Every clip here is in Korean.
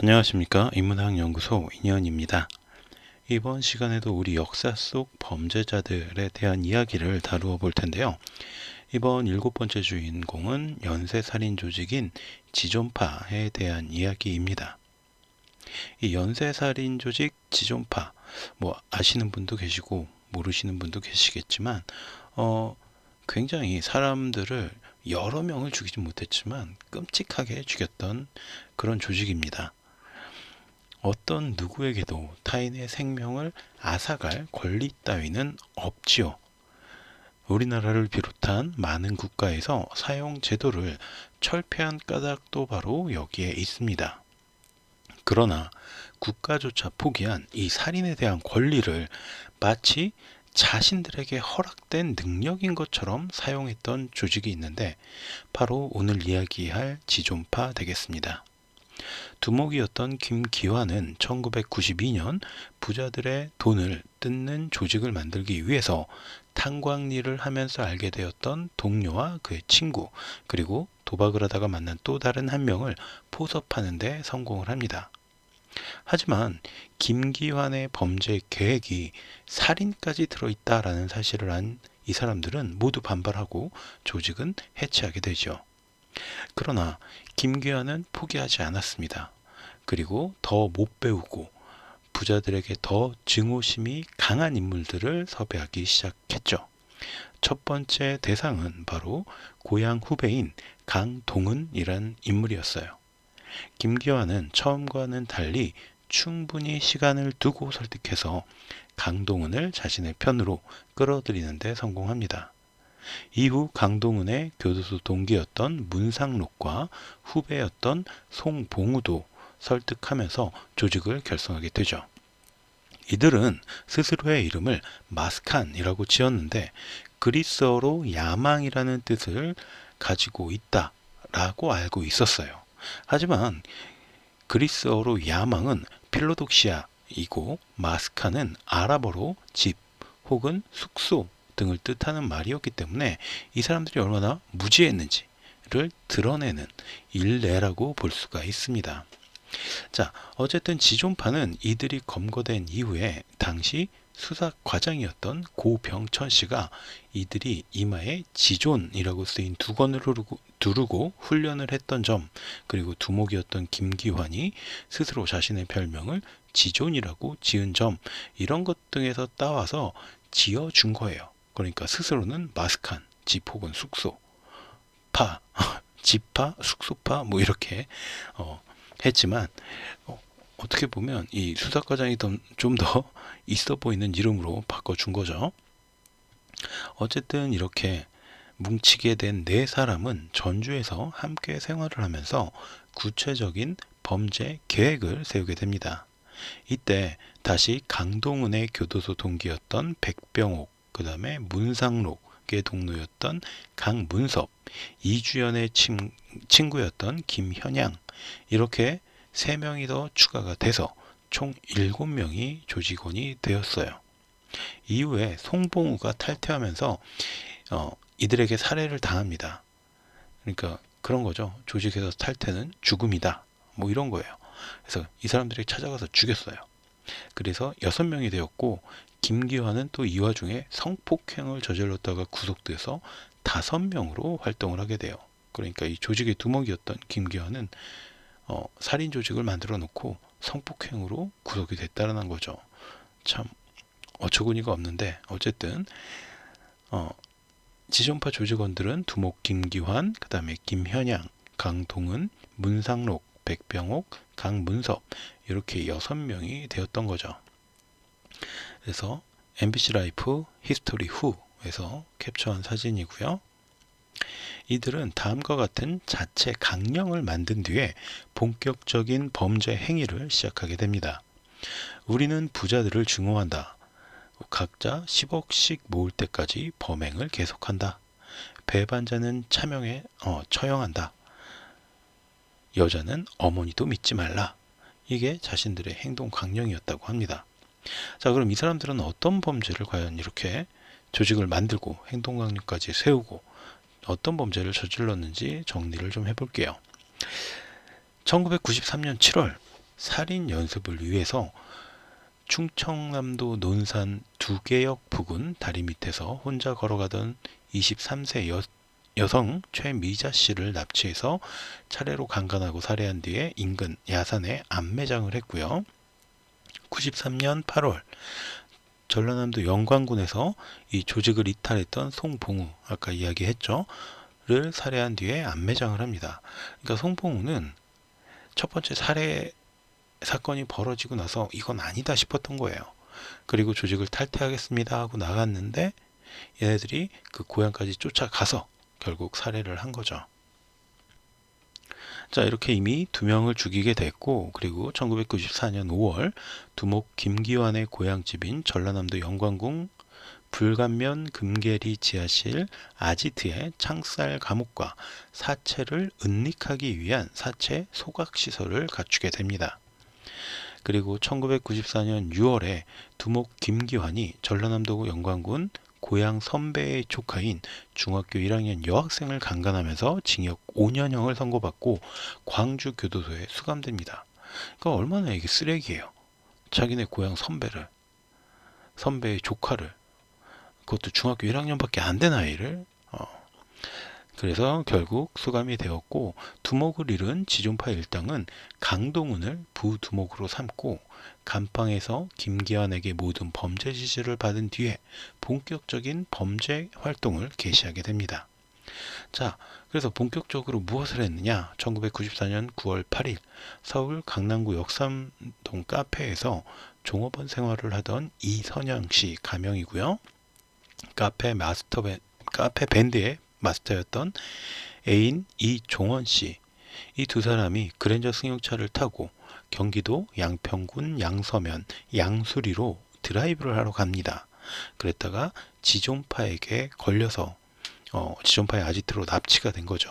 안녕하십니까 인문학연구소 인현입니다. 이번 시간에도 우리 역사 속 범죄자들에 대한 이야기를 다루어 볼 텐데요. 이번 일곱 번째 주인공은 연쇄살인 조직인 지존파에 대한 이야기입니다. 이 연쇄살인 조직 지존파 뭐 아시는 분도 계시고 모르시는 분도 계시겠지만 어 굉장히 사람들을 여러 명을 죽이지 못했지만 끔찍하게 죽였던 그런 조직입니다. 어떤 누구에게도 타인의 생명을 앗아갈 권리 따위는 없지요. 우리나라를 비롯한 많은 국가에서 사용 제도를 철폐한 까닭도 바로 여기에 있습니다. 그러나 국가조차 포기한 이 살인에 대한 권리를 마치 자신들에게 허락된 능력인 것처럼 사용했던 조직이 있는데 바로 오늘 이야기할 지존파 되겠습니다. 두목이었던 김기환은 1992년 부자들의 돈을 뜯는 조직을 만들기 위해서 탄광일을 하면서 알게 되었던 동료와 그의 친구 그리고 도박을 하다가 만난 또 다른 한 명을 포섭하는 데 성공을 합니다. 하지만 김기환의 범죄 계획이 살인까지 들어있다라는 사실을 안 이 사람들은 모두 반발하고 조직은 해체하게 되죠. 그러나 김기환은 포기하지 않았습니다. 그리고 더 못 배우고 부자들에게 더 증오심이 강한 인물들을 섭외하기 시작했죠. 첫 번째 대상은 바로 고향 후배인 강동은이란 인물이었어요. 김기환은 처음과는 달리 충분히 시간을 두고 설득해서 강동은을 자신의 편으로 끌어들이는데 성공합니다. 이후 강동은의 교도소 동기였던 문상록과 후배였던 송봉우도 설득하면서 조직을 결성하게 되죠. 이들은 스스로의 이름을 마스칸이라고 지었는데 그리스어로 야망이라는 뜻을 가지고 있다라고 알고 있었어요. 하지만 그리스어로 야망은 필로독시아이고 마스칸은 아랍어로 집 혹은 숙소 등을 뜻하는 말이었기 때문에 이 사람들이 얼마나 무지했는지를 드러내는 일례라고 볼 수가 있습니다. 자, 어쨌든 지존파는 이들이 검거된 이후에 당시 수사 과장이었던 고병천 씨가 이들이 이마에 지존이라고 쓰인 두건을 두르고, 훈련을 했던 점, 그리고 두목이었던 김기환이 스스로 자신의 별명을 지존이라고 지은 점, 이런 것 등에서 따와서 지어준 거예요. 그러니까 스스로는 마스칸, 집 혹은 숙소, 파, 집파, 숙소파, 뭐 이렇게 어, 했지만 어, 떻게 보면 이 수사과장이 좀 더 있어 보이는 이름으로 바꿔준 거죠. 어쨌든 이렇게 뭉치게 된 네 사람은 전주에서 함께 생활을 하면서 구체적인 범죄 계획을 세우게 됩니다. 이때 다시 강동은의 교도소 동기였던 백병옥, 그 다음에 문상록의 동료였던 강문섭, 이주연의 친, 친구였던 김현양, 이렇게 3명이 더 추가가 돼서 총 7명이 조직원이 되었어요. 이후에 송봉우가 탈퇴하면서 어, 이들에게 살해를 당합니다. 그러니까 그런 거죠. 조직에서 탈퇴는 죽음이다. 뭐 이런 거예요. 그래서 이 사람들이 찾아가서 죽였어요. 그래서 6명이 되었고 김기환은 또이 와중에 성폭행을 저질렀다가 구속돼서 5명으로 활동을 하게 돼요. 그러니까 이 조직의 두목이었던 김기환은 어, 살인 조직을 만들어 놓고 성폭행으로 구속이 됐다는 거죠. 참 어처구니가 없는데 어쨌든 어, 지존파 조직원들은 두목 김기환, 그 다음에 김현양, 강동은, 문상록, 백병옥, 강문섭 이렇게 여섯 명이 되었던 거죠. 그래서 MBC 라이프 히스토리 후에서 캡처한 사진이고요. 이들은 다음과 같은 자체 강령을 만든 뒤에 본격적인 범죄 행위를 시작하게 됩니다. 우리는 부자들을 증오한다. 각자 10억씩 모을 때까지 범행을 계속한다. 배반자는 차명에 어, 처형한다. 여자는 어머니도 믿지 말라. 이게 자신들의 행동 강령이었다고 합니다. 자, 그럼 이 사람들은 어떤 범죄를 과연 이렇게 조직을 만들고 행동 강령까지 세우고 어떤 범죄를 저질렀는지 정리를 좀 해볼게요. 1993년 7월 살인 연습을 위해서 충청남도 논산 두개역 부근 다리 밑에서 혼자 걸어가던 23세 여, 여성 최미자 씨를 납치해서 차례로 강간하고 살해한 뒤에 인근 야산에 안매장을 했고요. 93년 8월 전라남도 영광군에서 이 조직을 이탈했던 송봉우 아까 이야기했죠. 를 살해한 뒤에 안매장을 합니다. 그러니까 송봉우는 첫 번째 살해 사건이 벌어지고 나서 이건 아니다 싶었던 거예요. 그리고 조직을 탈퇴하겠습니다 하고 나갔는데 얘네들이 그 고향까지 쫓아가서 결국 살해를 한 거죠. 자, 이렇게 이미 두 명을 죽이게 됐고, 그리고 1994년 5월 두목 김기환의 고향집인 전라남도 영광궁 불감면 금계리 지하실 아지트의 창살 감옥과 사체를 은닉하기 위한 사체 소각 시설을 갖추게 됩니다. 그리고 1994년 6월에 두목 김기환이 전라남도 영광군 고향 선배의 조카인 중학교 1학년 여학생을 강간하면서 징역 5년형을 선고받고 광주 교도소에 수감됩니다. 그러니까 얼마나 이게 쓰레기예요. 자기네 고향 선배를 선배의 조카를 그것도 중학교 1학년밖에 안 된 아이를 어. 그래서 결국 수감이 되었고 두목을 잃은 지존파 일당은 강동훈을 부두목으로 삼고 감방에서 김기환에게 모든 범죄 지시를 받은 뒤에 본격적인 범죄 활동을 개시하게 됩니다. 자, 그래서 본격적으로 무엇을 했느냐? 1994년 9월 8일 서울 강남구 역삼동 카페에서 종업원 생활을 하던 이선영 씨 가명이고요. 카페 마스터 밴, 카페 밴드의 마스터였던 애인 이종원 씨. 이 두 사람이 그랜저 승용차를 타고 경기도 양평군 양서면 양수리로 드라이브를 하러 갑니다. 그랬다가 지존파에게 걸려서 어, 지존파의 아지트로 납치가 된 거죠.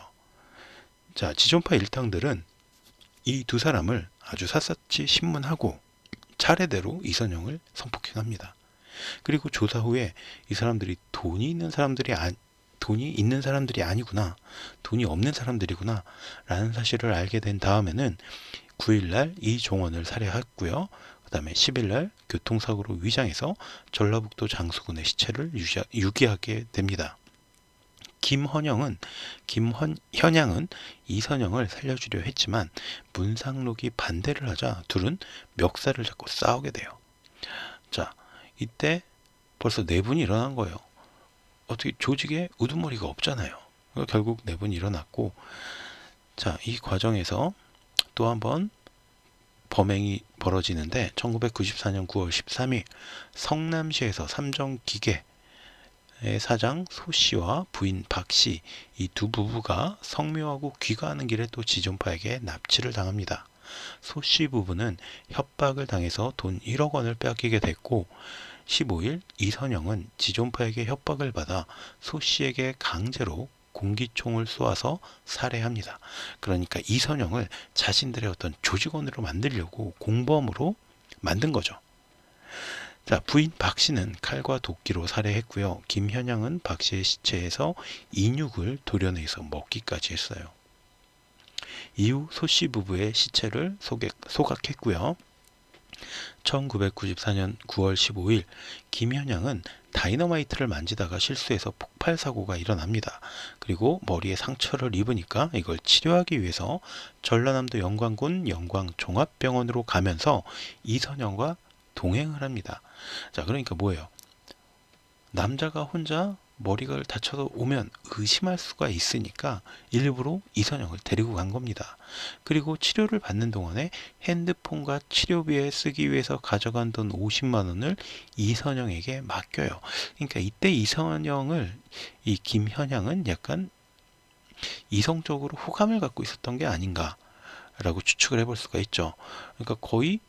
자, 지존파 일당들은 이 두 사람을 아주 샅샅이 신문하고 차례대로 이선영을 성폭행합니다. 그리고 조사 후에 이 사람들이 돈이 있는 사람들이 아, 돈이 있는 사람들이 아니구나. 돈이 없는 사람들이구나. 라는 사실을 알게 된 다음에는 9일날 이종원을 살해했고요. 그 다음에 10일날 교통사고로 위장해서 전라북도 장수군의 시체를 유기하게 됩니다. 김헌영은 김현양은 이선영을 살려주려 했지만 문상록이 반대를 하자 둘은 멱살을 잡고 싸우게 돼요. 자, 이때 벌써 내분이 일어난 거예요. 어떻게 조직에 우두머리가 없잖아요. 결국 내분이 일어났고, 자, 이 과정에서 또 한 번 범행이 벌어지는데 1994년 9월 13일 성남시에서 삼정 기계의 사장 소 씨와 부인 박 씨 이 두 부부가 성묘하고 귀가하는 길에 또 지존파에게 납치를 당합니다. 소 씨 부부는 협박을 당해서 돈 1억 원을 뺏기게 됐고 15일 이선영은 지존파에게 협박을 받아 소 씨에게 강제로 공기총을 쏘아서 살해합니다. 그러니까 이선영을 자신들의 어떤 조직원으로 만들려고 공범으로 만든 거죠. 자, 부인 박 씨는 칼과 도끼로 살해했고요. 김현양은 박 씨의 시체에서 인육을 도려내서 먹기까지 했어요. 이후 소 씨 부부의 시체를 소각했고요. 1994년 9월 15일 김현양은 다이너마이트를 만지다가 실수해서 폭발 사고가 일어납니다. 그리고 머리에 상처를 입으니까 이걸 치료하기 위해서 전라남도 영광군 영광종합병원으로 가면서 이선영과 동행을 합니다. 자, 그러니까 뭐예요? 남자가 혼자 머리가 다쳐서 오면 의심할 수가 있으니까 일부러 이선영을 데리고 간 겁니다. 그리고 치료를 받는 동안에 핸드폰과 치료비에 쓰기 위해서 가져간 돈 50만 원을 이선영에게 맡겨요. 그러니까 이때 이선영을 이 김현양은 약간 이성적으로 호감을 갖고 있었던 게 아닌가라고 추측을 해볼 수가 있죠. 그러니까 거의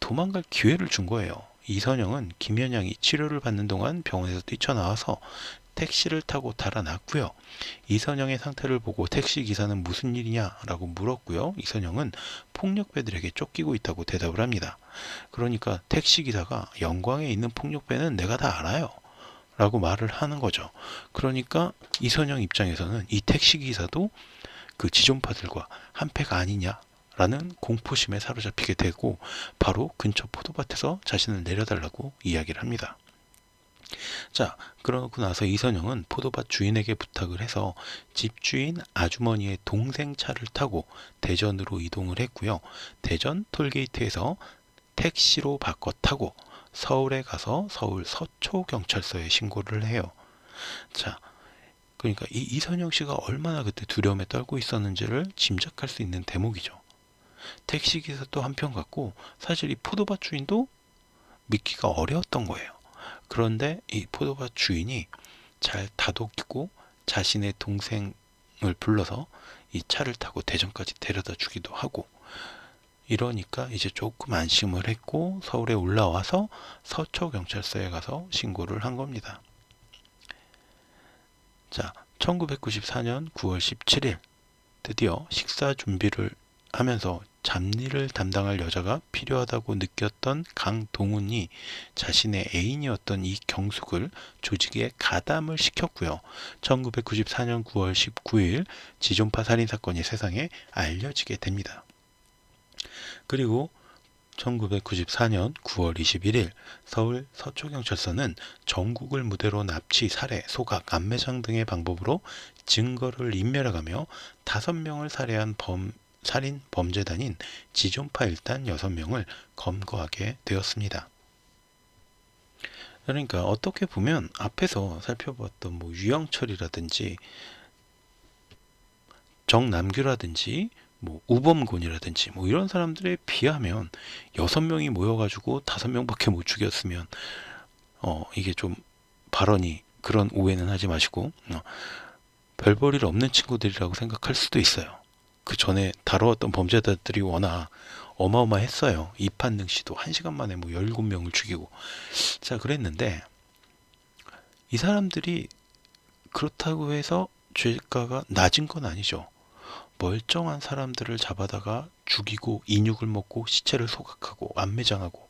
도망갈 기회를 준 거예요. 이선영은 김현양이 치료를 받는 동안 병원에서 뛰쳐나와서 택시를 타고 달아났고요. 이선영의 상태를 보고 택시 기사는 무슨 일이냐라고 물었고요. 이선영은 폭력배들에게 쫓기고 있다고 대답을 합니다. 그러니까 택시 기사가 영광에 있는 폭력배는 내가 다 알아요. 라고 말을 하는 거죠. 그러니까 이선영 입장에서는 이 택시 기사도 그 지존파들과 한패가 아니냐 라는 공포심에 사로잡히게 되고 바로 근처 포도밭에서 자신을 내려달라고 이야기를 합니다. 자, 그러고 나서 이선영은 포도밭 주인에게 부탁을 해서 집주인 아주머니의 동생 차를 타고 대전으로 이동을 했고요. 대전 톨게이트에서 택시로 바꿔 타고 서울에 가서 서울 서초 경찰서에 신고를 해요. 자, 그러니까 이 이선영 씨가 얼마나 그때 두려움에 떨고 있었는지를 짐작할 수 있는 대목이죠. 택시 기사 또 한편 같고 사실 이 포도밭 주인도 믿기가 어려웠던 거예요. 그런데 이 포도밭 주인이 잘 다독이고 자신의 동생을 불러서 이 차를 타고 대전까지 데려다 주기도 하고 이러니까 이제 조금 안심을 했고 서울에 올라와서 서초경찰서에 가서 신고를 한 겁니다. 자, 1994년 9월 17일 드디어 식사 준비를 하면서 잡일을 담당할 여자가 필요하다고 느꼈던 강동훈이 자신의 애인이었던 이 경숙을 조직에 가담을 시켰고요. 1994년 9월 19일 지존파 살인 사건이 세상에 알려지게 됩니다. 그리고 1994년 9월 21일 서울 서초경찰서는 전국을 무대로 납치, 살해, 소각, 안매장 등의 방법으로 증거를 인멸해가며 다섯 명을 살해한 범 살인 범죄단인 지존파 일단 6명을 검거하게 되었습니다. 그러니까 어떻게 보면 앞에서 살펴봤던 뭐 유영철이라든지 정남규라든지 뭐 우범곤이라든지 뭐 이런 사람들에 비하면 여섯 명이 모여가지고 다섯 명밖에 못 죽였으면 어 이게 좀 발언이 그런 오해는 하지 마시고 어, 별 볼일 없는 친구들이라고 생각할 수도 있어요. 그 전에 다루었던 범죄자들이 워낙 어마어마했어요. 이판능 씨도 한 시간 만에 뭐 17명을 죽이고. 자, 그랬는데, 이 사람들이 그렇다고 해서 죄가가 낮은 건 아니죠. 멀쩡한 사람들을 잡아다가 죽이고 인육을 먹고 시체를 소각하고 안매장하고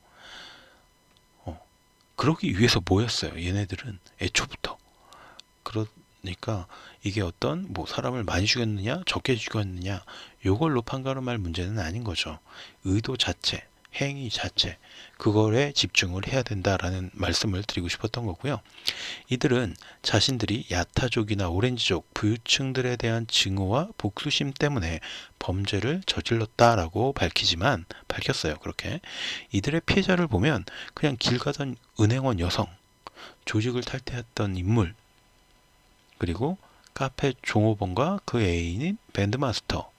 어, 그러기 위해서 모였어요. 얘네들은 애초부터. 그러, 그러니까 이게 어떤 뭐 사람을 많이 죽였느냐 적게 죽였느냐 요걸로 판가름할 문제는 아닌 거죠. 의도 자체, 행위 자체 그거에 집중을 해야 된다라는 말씀을 드리고 싶었던 거고요. 이들은 자신들이 야타족이나 오렌지족 부유층들에 대한 증오와 복수심 때문에 범죄를 저질렀다라고 밝히지만 밝혔어요. 그렇게 이들의 피해자를 보면 그냥 길 가던 은행원 여성, 조직을 탈퇴했던 인물, 그리고 카페 종호번과 그 애인인 밴드마스터,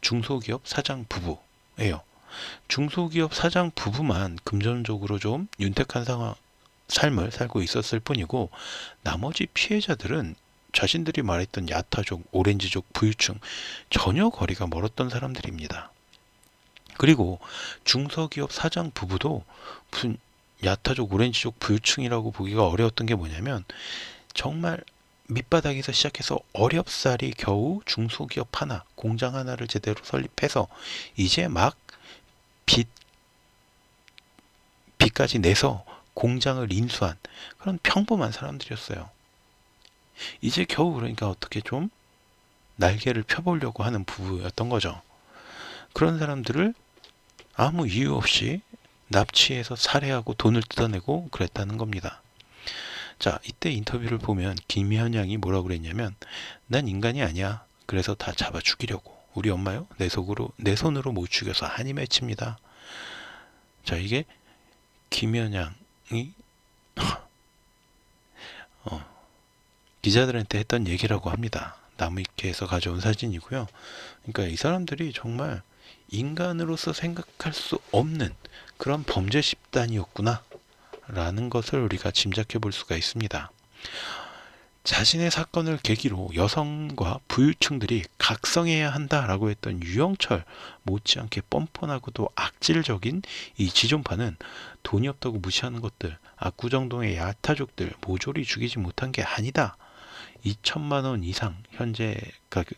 중소기업 사장 부부예요. 중소기업 사장 부부만 금전적으로 좀 윤택한 상황, 삶을 살고 있었을 뿐이고 나머지 피해자들은 자신들이 말했던 야타족, 오렌지족, 부유층 전혀 거리가 멀었던 사람들입니다. 그리고 중소기업 사장 부부도 무슨 야타족, 오렌지족, 부유층이라고 보기가 어려웠던 게 뭐냐면 정말 밑바닥에서 시작해서 어렵사리 겨우 중소기업 하나, 공장 하나를 제대로 설립해서 이제 막 빚, 빚까지 내서 공장을 인수한 그런 평범한 사람들이었어요. 이제 겨우 그러니까 어떻게 좀 날개를 펴보려고 하는 부부였던 거죠. 그런 사람들을 아무 이유 없이 납치해서 살해하고 돈을 뜯어내고 그랬다는 겁니다. 자, 이때 인터뷰를 보면 김현양이 뭐라고 그랬냐면 난 인간이 아니야. 그래서 다 잡아 죽이려고. 우리 엄마요? 내 속으로 내 손으로 못 죽여서 한이 맺힙니다. 자, 이게 김현양이 어, 기자들한테 했던 얘기라고 합니다. 나무위키에서 가져온 사진이고요. 그러니까 이 사람들이 정말 인간으로서 생각할 수 없는 그런 범죄 집단이었구나. 라는 것을 우리가 짐작해 볼 수가 있습니다. 자신의 사건을 계기로 여성과 부유층들이 각성해야 한다라고 했던 유영철 못지않게 뻔뻔하고도 악질적인 이 지존파는 돈이 없다고 무시하는 것들, 압구정동의 야타족들 모조리 죽이지 못한 게 아니다. 2천만 원 이상 현재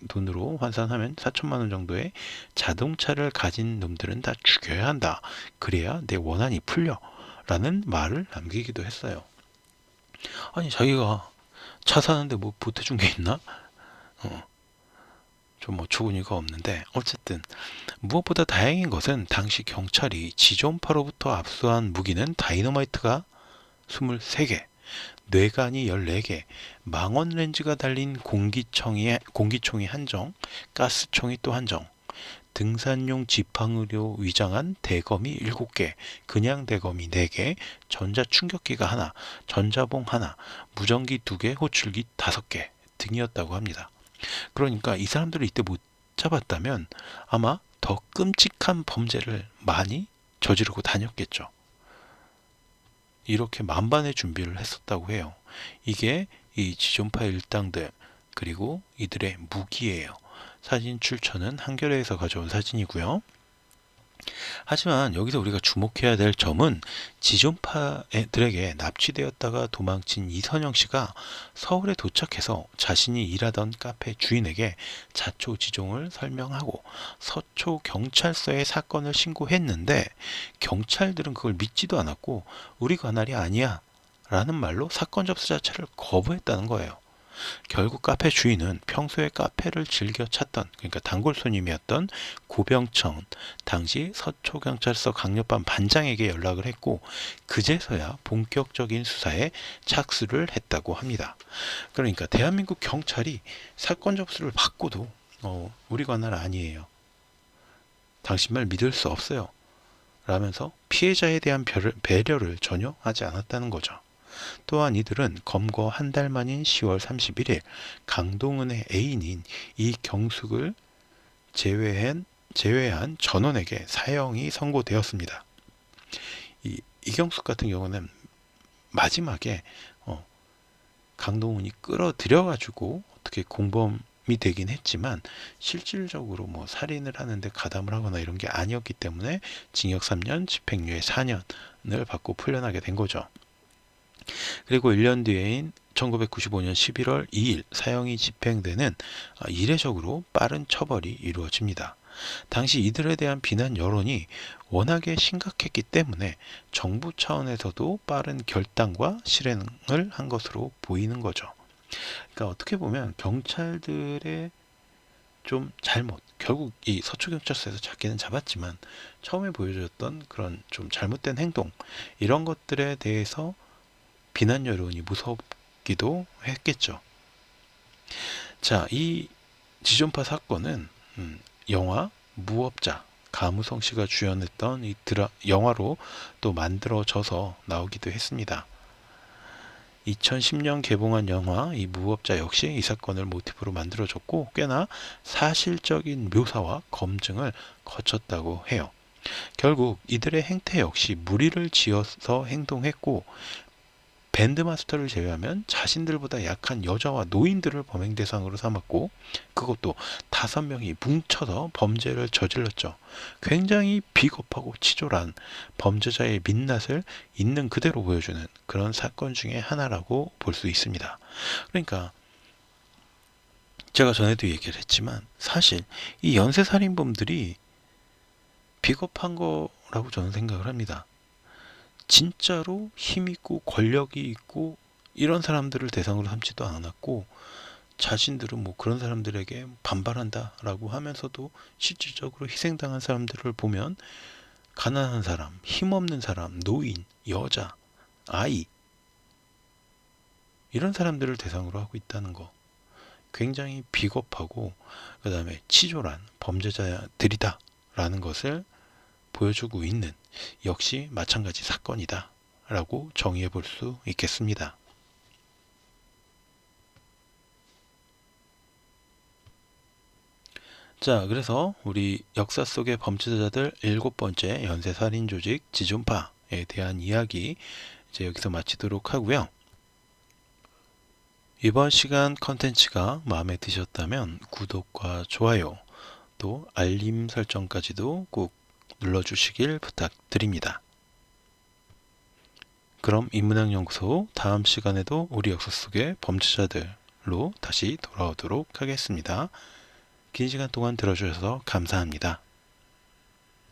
돈으로 환산하면 4천만 원 정도의 자동차를 가진 놈들은 다 죽여야 한다. 그래야 내 원한이 풀려. 라는 말을 남기기도 했어요. 아니, 자기가 차 사는데 뭐 보태준 게 있나? 어. 좀 어처구니가 없는데 어쨌든 무엇보다 다행인 것은 당시 경찰이 지존파로부터 압수한 무기는 다이너마이트가 23개, 뇌관이 14개, 망원 렌즈가 달린 공기총이, 공기총이 한정, 가스총이 또 한정, 등산용 지팡이로 위장한 대검이 7개, 그냥 대검이 4개, 전자충격기가 하나, 전자봉 하나, 무전기 2개, 호출기 5개 등이었다고 합니다. 그러니까 이 사람들을 이때 못 잡았다면 아마 더 끔찍한 범죄를 많이 저지르고 다녔겠죠. 이렇게 만반의 준비를 했었다고 해요. 이게 이 지존파 일당들 그리고 이들의 무기예요. 사진 출처는 한겨레에서 가져온 사진이고요. 하지만 여기서 우리가 주목해야 될 점은 지존파들에게 납치되었다가 도망친 이선영 씨가 서울에 도착해서 자신이 일하던 카페 주인에게 자초 지종을 설명하고 서초 경찰서에 사건을 신고했는데 경찰들은 그걸 믿지도 않았고 우리 관할이 아니야 라는 말로 사건 접수 자체를 거부했다는 거예요. 결국 카페 주인은 평소에 카페를 즐겨 찾던 그러니까 단골 손님이었던 고병천 당시 서초경찰서 강력반 반장에게 연락을 했고 그제서야 본격적인 수사에 착수를 했다고 합니다. 그러니까 대한민국 경찰이 사건 접수를 받고도 어, 우리 관할 아니에요. 당신 말 믿을 수 없어요. 라면서 피해자에 대한 배려를 전혀 하지 않았다는 거죠. 또한 이들은 검거 한 달 만인 10월 31일 강동은의 애인인 이경숙을 제외한, 제외한 전원에게 사형이 선고되었습니다. 이, 이경숙 같은 경우는 마지막에 어, 강동은이 끌어들여가지고 어떻게 공범 이 되긴 했지만 실질적으로 뭐 살인을 하는데 가담을 하거나 이런 게 아니었기 때문에 징역 3년, 집행유예 4년을 받고 풀려나게 된 거죠. 그리고 1년 뒤인 1995년 11월 2일 사형이 집행되는 아, 이례적으로 빠른 처벌이 이루어집니다. 당시 이들에 대한 비난 여론이 워낙에 심각했기 때문에 정부 차원에서도 빠른 결단과 실행을 한 것으로 보이는 거죠. 그러니까 어떻게 보면 경찰들의 좀 잘못, 결국 이 서초경찰서에서 잡기는 잡았지만 처음에 보여줬던 그런 좀 잘못된 행동, 이런 것들에 대해서 비난 여론이 무섭기도 했겠죠. 자, 이 지존파 사건은 음, 영화 무업자 가무성 씨가 주연했던 이 드라 영화로 또 만들어져서 나오기도 했습니다. 2010년 개봉한 영화 이 무업자 역시 이 사건을 모티브로 만들어졌고 꽤나 사실적인 묘사와 검증을 거쳤다고 해요. 결국 이들의 행태 역시 무리를 지어서 행동했고 밴드마스터를 제외하면 자신들보다 약한 여자와 노인들을 범행 대상으로 삼았고 그것도 다섯 명이 뭉쳐서 범죄를 저질렀죠. 굉장히 비겁하고 치졸한 범죄자의 민낯을 있는 그대로 보여주는 그런 사건 중에 하나라고 볼 수 있습니다. 그러니까 제가 전에도 얘기를 했지만 사실 이 연쇄살인범들이 비겁한 거라고 저는 생각을 합니다. 진짜로 힘 있고 권력이 있고 이런 사람들을 대상으로 삼지도 않았고 자신들은 뭐 그런 사람들에게 반발한다라고 하면서도 실질적으로 희생당한 사람들을 보면 가난한 사람, 힘없는 사람, 노인, 여자, 아이 이런 사람들을 대상으로 하고 있다는 거 굉장히 비겁하고 그 다음에 치졸한 범죄자들이다라는 것을 보여주고 있는 역시 마찬가지 사건이다 라고 정의해 볼 수 있겠습니다. 자, 그래서 우리 역사 속의 범죄자들 일곱 번째 연쇄살인 조직 지존파에 대한 이야기 이제 여기서 마치도록 하고요. 이번 시간 컨텐츠가 마음에 드셨다면 구독과 좋아요 또 알림 설정까지도 꼭 눌러주시길 부탁드립니다. 그럼 인문학 연구소 다음 시간에도 우리 역사 속의 범죄자들로 다시 돌아오도록 하겠습니다. 긴 시간 동안 들어주셔서 감사합니다.